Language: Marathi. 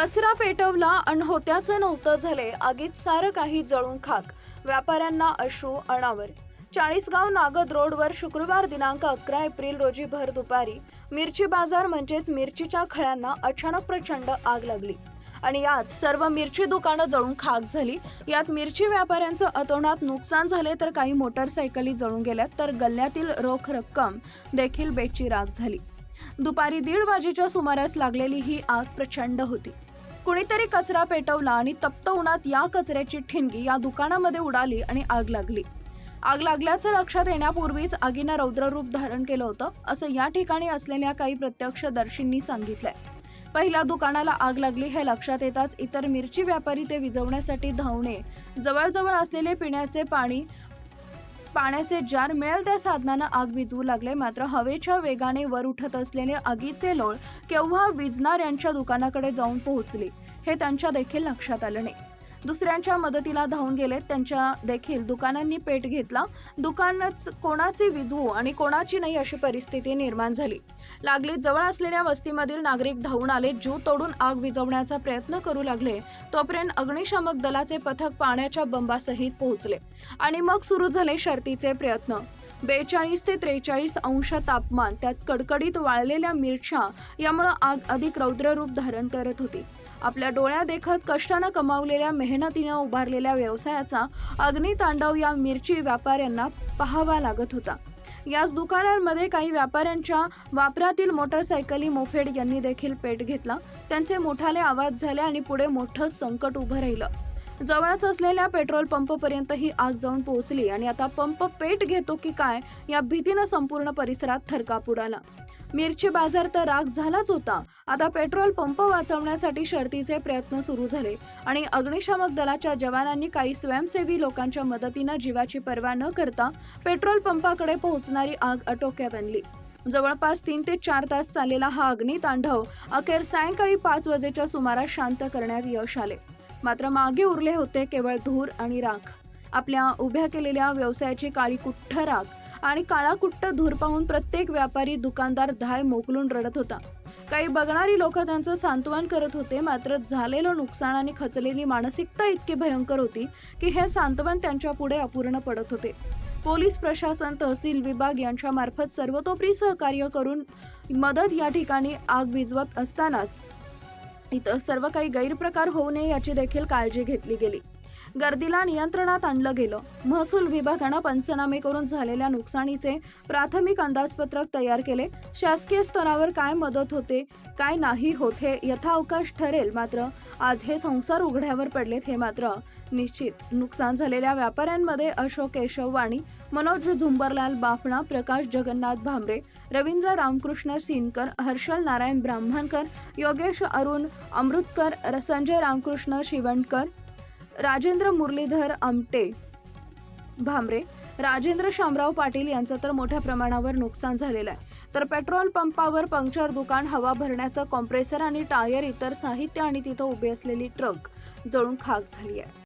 कचरा पेटवला अन होत्याचं नव्हतं झाले आगीत सारं काही जळून खाक. व्यापाऱ्यांना अश्रू अनावर. चाळीसगाव नागद रोडवर शुक्रवार दिनांक अकरा एप्रिल रोजी भर दुपारी मिरची बाजार म्हणजेच मिरचीच्या खळ्यांना अचानक प्रचंड आग लागली. आणि यात सर्व मिरची दुकानं जळून खाक झाली. यात मिरची व्यापाऱ्यांचं अतोनात नुकसान झाले तर काही मोटरसायकली जळून गेल्यात तर गल्ल्यातील रोख रक्कम देखील बेची राग झाली. दुपारी दीड वाजेच्या सुमारास लागलेली ही आग प्रचंड होती. कुणीतरी कचरा पेटवला आणि तप्त उन्हात या कचऱ्याची ठिणगी या दुकानामध्ये उडाली आणि आग लागली. आग लागल्याचं लक्षात येण्यापूर्वीच आगीनं रौद्ररूप धारण केलं होतं असं या ठिकाणी असलेल्या काही प्रत्यक्षदर्शींनी सांगितलंय. पहिल्या दुकानाला आग लागली हे लक्षात येताच इतर मिरची व्यापारी ते विझवण्यासाठी धावणे जवळजवळ असलेले पिण्याचे पाणी पाण्याचे जार मिळेल त्या साधनानं आग विजवू लागले. मात्र हवेच्या वेगाने वर उठत असलेले आगीचे लोळ केव्हा विजणाऱ्यांच्या दुकानाकडे जाऊन पोहोचले हे त्यांच्या देखील लक्षात आलं नाही. दुसऱ्यांच्या मदतीला धावून गेलेत त्यांच्या देखील दुकानांनी पेट घेतला. दुकानच कोणाचे विझवू आणि कोणाची नाही अशी परिस्थिती निर्माण झाली. लागलीत जवळ असलेल्या वस्तीमधील नागरिक धावून आले. जीव तोडून आग विझवण्याचा प्रयत्न करू लागले. तोपर्यंत अग्निशामक दलाचे पथक पाण्याच्या बंबासहित पोहोचले आणि मग सुरू झाले शर्तीचे प्रयत्न. बेचाळीस ते त्रेचाळीस अंश तापमान त्यात कडकडीत वाळलेल्या मिरच्या यामुळं आग अधिक रौद्र रूप धारण करत होती. आपल्या डोळ्या देखत कष्टानं कमावलेल्या मेहनतीनं उभारलेल्या व्यवसायाचा अग्नितांडव या मिरची व्यापाऱ्यांना पाहावा लागत होता. याच दुकानांमध्ये काही व्यापाऱ्यांच्या वापरातील मोटरसायकली मोफेड यांनी देखील पेट घेतला. त्यांचे मोठाले आवाज झाले आणि पुढे मोठं संकट उभं राहिलं. जवळच असलेल्या पेट्रोल पंपपर्यंत ही आग जाऊन पोहोचली आणि आता पंप पेट घेतो की काय या भीतीनं संपूर्ण परिसरात थरकाप उडाला. मिरची बाजार तर राग झालाच होता. आता पेट्रोल पंप वाचवण्यासाठी शर्तीचे प्रयत्न सुरू झाले आणि अग्निशामक दलाच्या जवानांनी काही स्वयंसेवी लोकांच्या मदतीनं जीवाची पर्वा न करता पेट्रोल पंपाकडे पोहोचणारी आग आटोक्यात आणली. जवळपास तीन ते चार तास चाललेला हा अग्नितांडव अखेर सायंकाळी पाच वाजेच्या सुमारास शांत करण्यात यश आले. मात्र मागे उरले होते केवळ धूर आणि राख. आपल्या उभ्या केलेल्या व्यवसायाची काळी कुठ्ठ राख आणि काळा कुट्ट धूर पाहून प्रत्येक व्यापारी दुकानदार धाय मोकलून रडत होता. काही बघणारी लोक त्यांचं सांत्वन करत होते मात्र झालेलं नुकसान आणि खचलेली मानसिकता इतकी भयंकर होती की हे सांत्वन त्यांच्या पुढे अपूर्ण पडत होते. पोलीस प्रशासन तहसील विभाग यांच्या मार्फत सर्वतोपरी सहकार्य करून मदत या ठिकाणी आग विझवत असतानाच इथं सर्व काही गैरप्रकार होऊ नये याची देखील काळजी घेतली गेली. गर्दीला नियंत्रणात आणलं गेलं. महसूल विभागानं पंचनामे करून झालेल्या नुकसानीचे प्राथमिक अंदाजपत्रक तयार केले. शासकीय स्तरावर काय मदत होते काय नाही होत हे यथावकाश ठरेल मात्र आज हे संसार उघड्यावर पडलेत हे मात्र निश्चित. नुकसान झालेल्या व्यापाऱ्यांमध्ये अशोक केशव वाणी मनोज झुंबरलाल बाफणा प्रकाश जगन्नाथ भामरे रवींद्र रामकृष्ण सिनकर हर्षल नारायण ब्राह्मणकर योगेश अरुण अमृतकर र- संजय रामकृष्ण शिवणकर राजेंद्र मुरलीधर आमटे भामरे राजेंद्र शामराव पाटील यांचं तर मोठ्या प्रमाणावर नुकसान झालेलं आहे. तर पेट्रोल पंपावर पंक्चर दुकान हवा भरण्याचं कॉम्प्रेसर आणि टायर इतर साहित्य आणि तिथं उभी असलेली ट्रक जळून खाक झाली आहे.